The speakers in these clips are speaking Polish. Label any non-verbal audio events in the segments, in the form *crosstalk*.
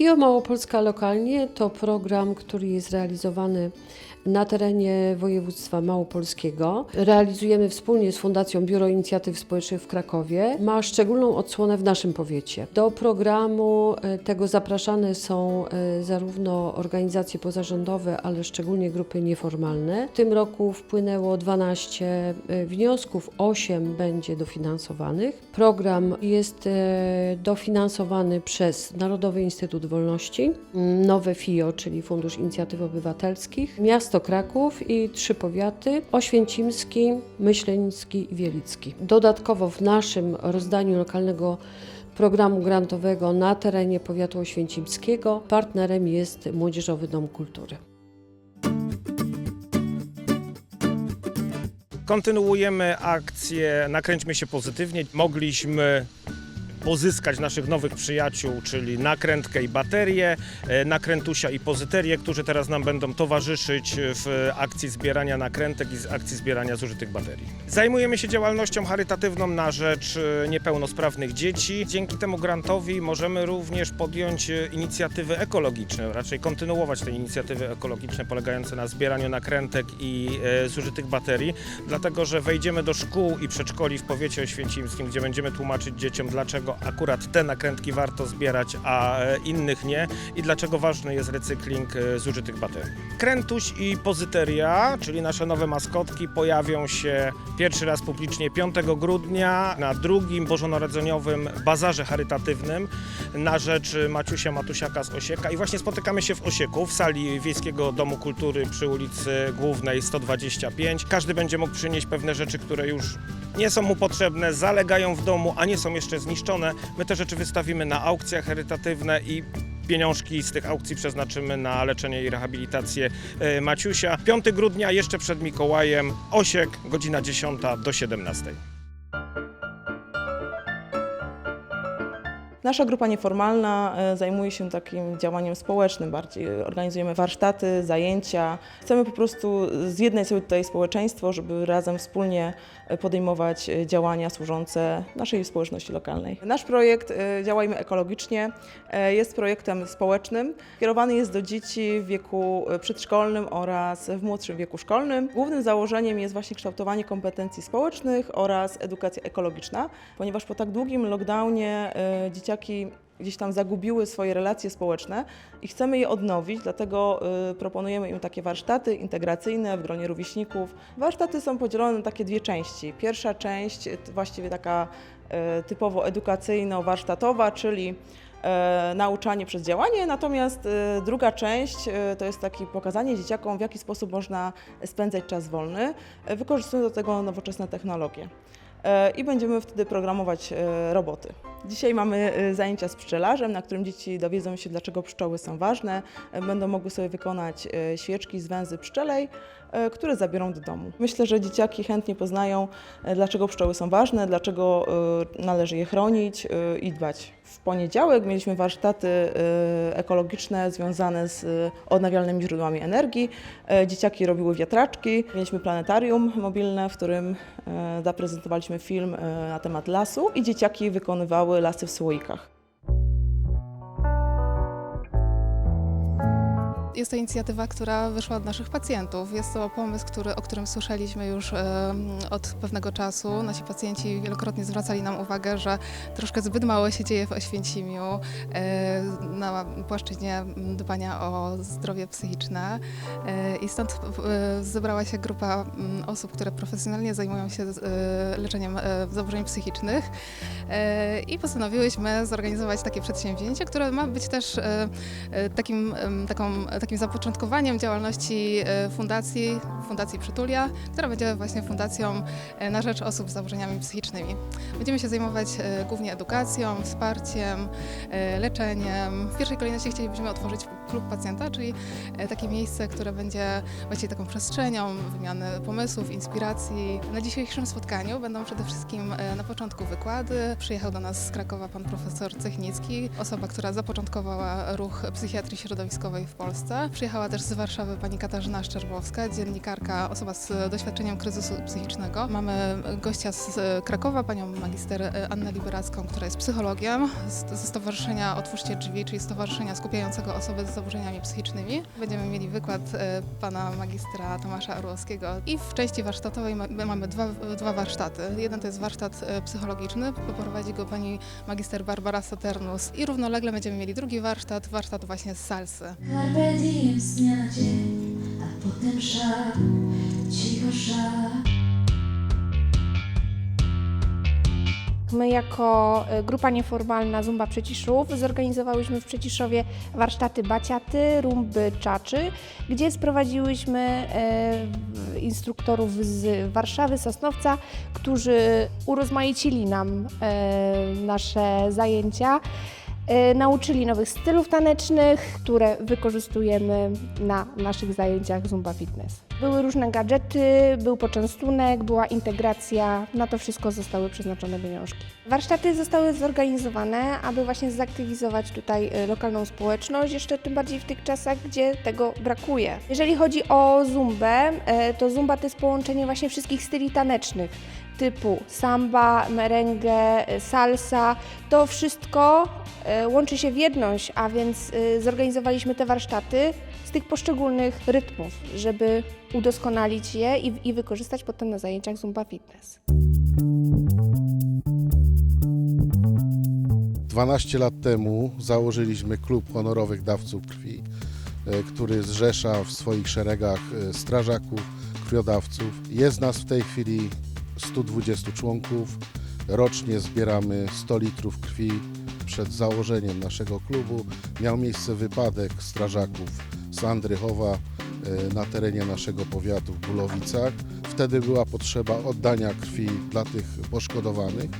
FIO Małopolska Lokalnie to program, który jest realizowany na terenie województwa małopolskiego. Realizujemy wspólnie z Fundacją Biuro Inicjatyw Społecznych w Krakowie. Ma szczególną odsłonę w naszym powiecie. Do programu e, tego zapraszane są e, zarówno organizacje pozarządowe, ale szczególnie grupy nieformalne. W tym roku wpłynęło 12 e, wniosków, 8 będzie dofinansowanych. Program jest dofinansowany przez Narodowy Instytut Wolności, Nowe FIO, czyli Fundusz Inicjatyw Obywatelskich, miasto Kraków i trzy powiaty: Oświęcimski, Myślenicki i Wielicki. Dodatkowo w naszym rozdaniu lokalnego programu grantowego na terenie powiatu oświęcimskiego partnerem jest Młodzieżowy Dom Kultury. Kontynuujemy akcję Nakręćmy się pozytywnie. Mogliśmy pozyskać naszych nowych przyjaciół, czyli nakrętkę i baterię, e, nakrętusia i pozyterię, którzy teraz nam będą towarzyszyć w akcji zbierania nakrętek i z akcji zbierania zużytych baterii. Zajmujemy się działalnością charytatywną na rzecz e, niepełnosprawnych dzieci. Dzięki temu grantowi możemy również podjąć e, inicjatywy ekologiczne, raczej kontynuować te inicjatywy ekologiczne polegające na zbieraniu nakrętek i zużytych baterii, dlatego że wejdziemy do szkół i przedszkoli w powiecie oświęcimskim, gdzie będziemy tłumaczyć dzieciom, dlaczego akurat te nakrętki warto zbierać, a e, innych nie i dlaczego ważny jest recykling e, zużytych baterii. Krętuś i pozyteria, czyli nasze nowe maskotki, pojawią się pierwszy raz publicznie 5 grudnia na drugim bożonarodzeniowym bazarze charytatywnym na rzecz Maciusia Matusiaka z Osieka i właśnie spotykamy się w Osieku, w sali Wiejskiego Domu Kultury przy ulicy Głównej 125. Każdy będzie mógł przynieść pewne rzeczy, które już nie są mu potrzebne, zalegają w domu, a nie są jeszcze zniszczone. My te rzeczy wystawimy na aukcjach charytatywne i pieniążki z tych aukcji przeznaczymy na leczenie i rehabilitację e, Maciusia. 5 grudnia, jeszcze przed Mikołajem, Osiek, godzina 10 do 17. Nasza grupa nieformalna e, zajmuje się takim działaniem społecznym bardziej. Organizujemy warsztaty, zajęcia. Chcemy po prostu zjednać sobie tutaj społeczeństwo, żeby razem wspólnie e, podejmować e, działania służące naszej społeczności lokalnej. Nasz projekt e, Działajmy ekologicznie e, jest projektem społecznym. Kierowany jest do dzieci w wieku e, przedszkolnym oraz w młodszym wieku szkolnym. Głównym założeniem jest właśnie kształtowanie kompetencji społecznych oraz edukacja ekologiczna, ponieważ po tak długim lockdownie e, dzieciaki gdzieś tam zagubiły swoje relacje społeczne i chcemy je odnowić, dlatego y, proponujemy im takie warsztaty integracyjne w gronie rówieśników. Warsztaty są podzielone na takie dwie części. Pierwsza część y, właściwie taka y, typowo edukacyjno-warsztatowa, czyli e, nauczanie przez działanie, natomiast druga część to jest takie pokazanie dzieciakom, w jaki sposób można spędzać czas wolny, wykorzystując do tego nowoczesne technologie. E, I będziemy wtedy programować e, roboty. Dzisiaj mamy e, zajęcia z pszczelarzem, na którym dzieci dowiedzą się, dlaczego pszczoły są ważne. Będą mogły sobie wykonać świeczki z węzy pszczelej, które zabiorą do domu. Myślę, że dzieciaki chętnie poznają, dlaczego pszczoły są ważne, dlaczego należy je chronić i dbać. W poniedziałek mieliśmy warsztaty e, ekologiczne związane z e, odnawialnymi źródłami energii. E, Dzieciaki robiły wiatraczki. Mieliśmy planetarium mobilne, w którym zaprezentowaliśmy film na temat lasu i dzieciaki wykonywały lasy w słoikach. Jest to inicjatywa, która wyszła od naszych pacjentów. Jest to pomysł, który, o którym słyszeliśmy już od pewnego czasu. Nasi pacjenci wielokrotnie zwracali nam uwagę, że troszkę zbyt mało się dzieje w Oświęcimiu e, na płaszczyźnie dbania o zdrowie psychiczne. E, I stąd e, zebrała się grupa osób, które profesjonalnie zajmują się leczeniem zaburzeń psychicznych. I postanowiłyśmy zorganizować takie przedsięwzięcie, które ma być też takim, taką, takim zapoczątkowaniem działalności e, fundacji, Fundacji Przytulia, która będzie właśnie fundacją e, na rzecz osób z zaburzeniami psychicznymi. Będziemy się zajmować e, głównie edukacją, wsparciem, leczeniem. W pierwszej kolejności chcielibyśmy otworzyć klub pacjenta, czyli takie miejsce, które będzie właściwie taką przestrzenią wymiany pomysłów, inspiracji. Na dzisiejszym spotkaniu będą przede wszystkim na początku wykłady. Przyjechał do nas z Krakowa pan profesor Cechnicki, osoba, która zapoczątkowała ruch psychiatrii środowiskowej w Polsce. Przyjechała też z Warszawy pani Katarzyna Szczerbowska, dziennikarka, osoba z doświadczeniem kryzysu psychicznego. Mamy gościa z Krakowa, panią magister e, Annę Liberacką, która jest psychologiem ze Stowarzyszenia Otwórzcie Drzwi, czyli Stowarzyszenia skupiającego osoby z zaburzeniami psychicznymi. Będziemy mieli wykład e, pana magistra Tomasza Orłowskiego i w części warsztatowej ma- mamy dwa, dwa warsztaty. Jeden to jest warsztat e, psychologiczny, poprowadzi go pani magister Barbara Saturnus i równolegle będziemy mieli drugi warsztat, warsztat właśnie z salsy. Diem z dnia na dzień, a potem szar, cicho szar. My jako e, grupa nieformalna Zumba Przeciszów zorganizowałyśmy w Przeciszowie warsztaty baciaty, rumby, czaczy, gdzie sprowadziłyśmy w- instruktorów z Warszawy, Sosnowca, którzy urozmaicili nam e, nasze zajęcia. E, Nauczyli nowych stylów tanecznych, które wykorzystujemy na naszych zajęciach Zumba Fitness. Były różne gadżety, był poczęstunek, była integracja, na to wszystko zostały przeznaczone pieniążki. Warsztaty zostały zorganizowane, aby właśnie zaktywizować tutaj e, lokalną społeczność, jeszcze tym bardziej w tych czasach, gdzie tego brakuje. Jeżeli chodzi o Zumbę, e, to Zumba to jest połączenie właśnie wszystkich styli tanecznych typu samba, merengue, e, salsa. To wszystko e, łączy się w jedność, a więc e, zorganizowaliśmy te warsztaty z tych poszczególnych rytmów, żeby udoskonalić je i, i wykorzystać potem na zajęciach Zumba Fitness. 12 lat temu założyliśmy klub honorowych dawców krwi, który zrzesza w swoich szeregach strażaków, krwiodawców. Jest nas w tej chwili 120 członków. Rocznie zbieramy 100 litrów krwi. Przed założeniem naszego klubu miał miejsce wypadek strażaków z Andrychowa e, na terenie naszego powiatu w Bulowicach. Wtedy była potrzeba oddania krwi dla tych poszkodowanych.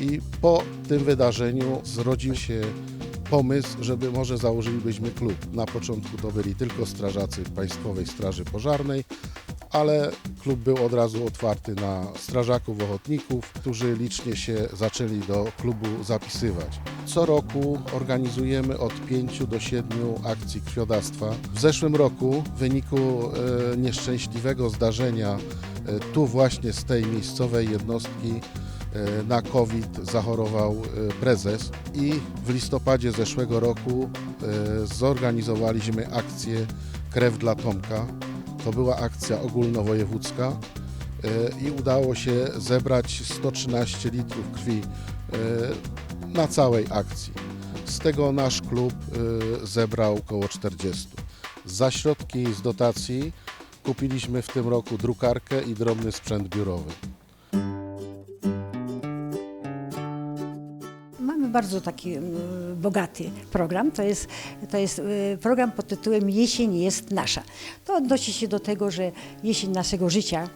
I po tym wydarzeniu zrodził się pomysł, żeby może założylibyśmy klub. Na początku to byli tylko strażacy Państwowej Straży Pożarnej, ale klub był od razu otwarty na strażaków, ochotników, którzy licznie się zaczęli do klubu zapisywać. Co roku organizujemy od 5 do 7 akcji krwiodawstwa. W zeszłym roku w wyniku e, nieszczęśliwego zdarzenia e, tu właśnie z tej miejscowej jednostki E, na COVID zachorował prezes i w listopadzie zeszłego roku zorganizowaliśmy akcję Krew dla Tomka. To była akcja ogólnowojewódzka e, i udało się zebrać 113 litrów krwi e, na całej akcji. Z tego nasz klub e, zebrał około 40. Za środki z dotacji kupiliśmy w tym roku drukarkę i drobny sprzęt biurowy. Bardzo taki mm, bogaty program. To jest, to jest y, program pod tytułem Jesień jest nasza. To odnosi się do tego, że jesień naszego życia,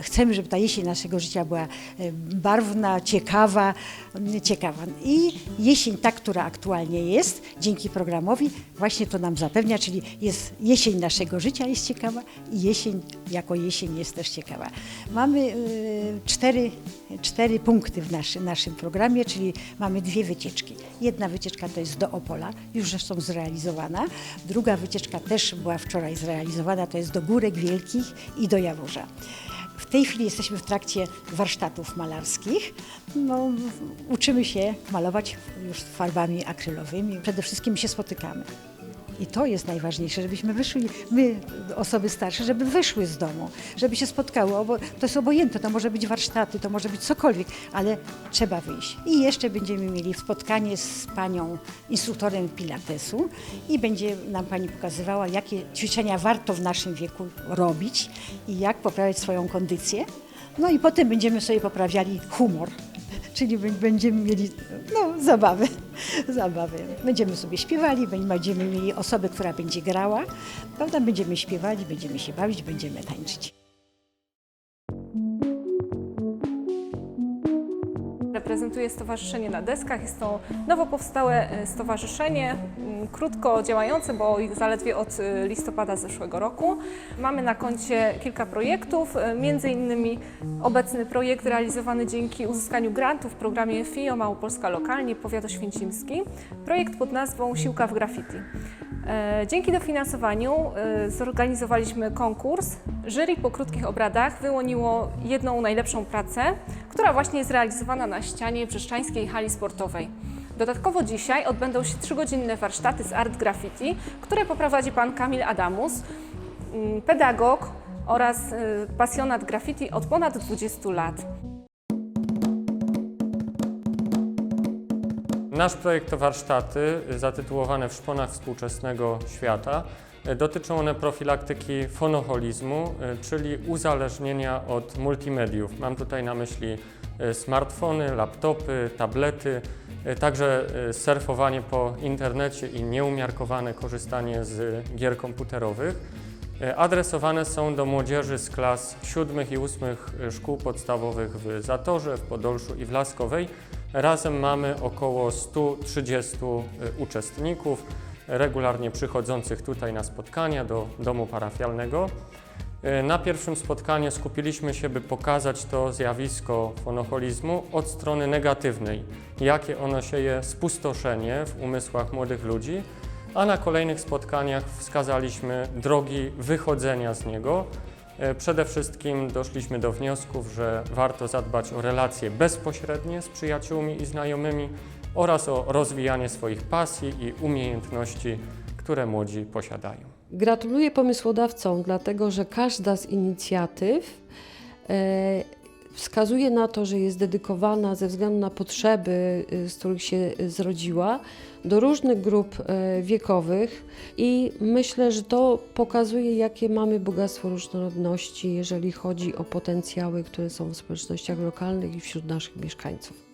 chcemy, żeby ta jesień naszego życia była y, barwna, ciekawa, mm, ciekawa. I jesień ta, która aktualnie jest, dzięki programowi, właśnie to nam zapewnia, czyli jest jesień naszego życia jest ciekawa i jesień jako jesień jest też ciekawa. Mamy y, cztery, cztery punkty w naszy, naszym programie, czyli mamy dwie wycieczki. Jedna wycieczka to jest do Opola, już zresztą zrealizowana. Druga wycieczka też była wczoraj zrealizowana, to jest do Górek Wielkich i do Jaworza. W tej chwili jesteśmy w trakcie warsztatów malarskich. No, uczymy się malować już farbami akrylowymi. Przede wszystkim się spotykamy. I to jest najważniejsze, żebyśmy wyszli, my, osoby starsze, żeby wyszły z domu, żeby się spotkały. To jest obojętne, to może być warsztaty, to może być cokolwiek, ale trzeba wyjść. I jeszcze będziemy mieli spotkanie z panią instruktorem pilatesu i będzie nam pani pokazywała, jakie ćwiczenia warto w naszym wieku robić i jak poprawiać swoją kondycję. No i potem będziemy sobie poprawiali humor *laughs* czyli bę- będziemy mieli no, zabawę, *laughs* zabawę. Będziemy sobie śpiewali, bę- będziemy mieli osobę, która będzie grała, prawda? Będziemy śpiewali, będziemy się bawić, będziemy tańczyć. Reprezentuje Stowarzyszenie na Deskach. Jest to nowo powstałe e, stowarzyszenie, krótko działające, bo zaledwie od e, listopada zeszłego roku. Mamy na koncie kilka projektów, e, między innymi obecny projekt realizowany dzięki uzyskaniu grantu w programie FIO Małopolska Lokalnie, Powiat Oświęcimski. Projekt pod nazwą Siłka w Graffiti. Dzięki dofinansowaniu zorganizowaliśmy konkurs. Jury po krótkich obradach wyłoniło jedną najlepszą pracę, która właśnie jest realizowana na ścianie Brzeszczańskiej Hali Sportowej. Dodatkowo dzisiaj odbędą się trzygodzinne warsztaty z art graffiti, które poprowadzi pan Kamil Adamus, mm, pedagog oraz e, pasjonat graffiti od ponad 20 lat. Nasz projekt to warsztaty zatytułowane W szponach współczesnego świata. Dotyczą one profilaktyki fonoholizmu, czyli uzależnienia od multimediów. Mam tutaj na myśli e, smartfony, laptopy, tablety, e, także e, surfowanie po internecie i nieumiarkowane korzystanie z gier komputerowych. E, Adresowane są do młodzieży z klas siódmych i ósmych szkół podstawowych w Zatorze, w Podolszu i w Laskowej. Razem mamy około 130 uczestników, regularnie przychodzących tutaj na spotkania do domu parafialnego. E, Na pierwszym spotkaniu skupiliśmy się, by pokazać to zjawisko fonoholizmu od strony negatywnej, jakie ono sieje spustoszenie w umysłach młodych ludzi, a na kolejnych spotkaniach wskazaliśmy drogi wychodzenia z niego. E, Przede wszystkim doszliśmy do wniosków, że warto zadbać o relacje bezpośrednie z przyjaciółmi i znajomymi oraz o rozwijanie swoich pasji i umiejętności, które młodzi posiadają. Gratuluję pomysłodawcom, dlatego że każda z inicjatyw e, wskazuje na to, że jest dedykowana ze względu na potrzeby, y, z których się y, zrodziła, do różnych grup e, wiekowych i myślę, że to pokazuje, jakie mamy bogactwo różnorodności, jeżeli chodzi o potencjały, które są w społecznościach lokalnych i wśród naszych mieszkańców.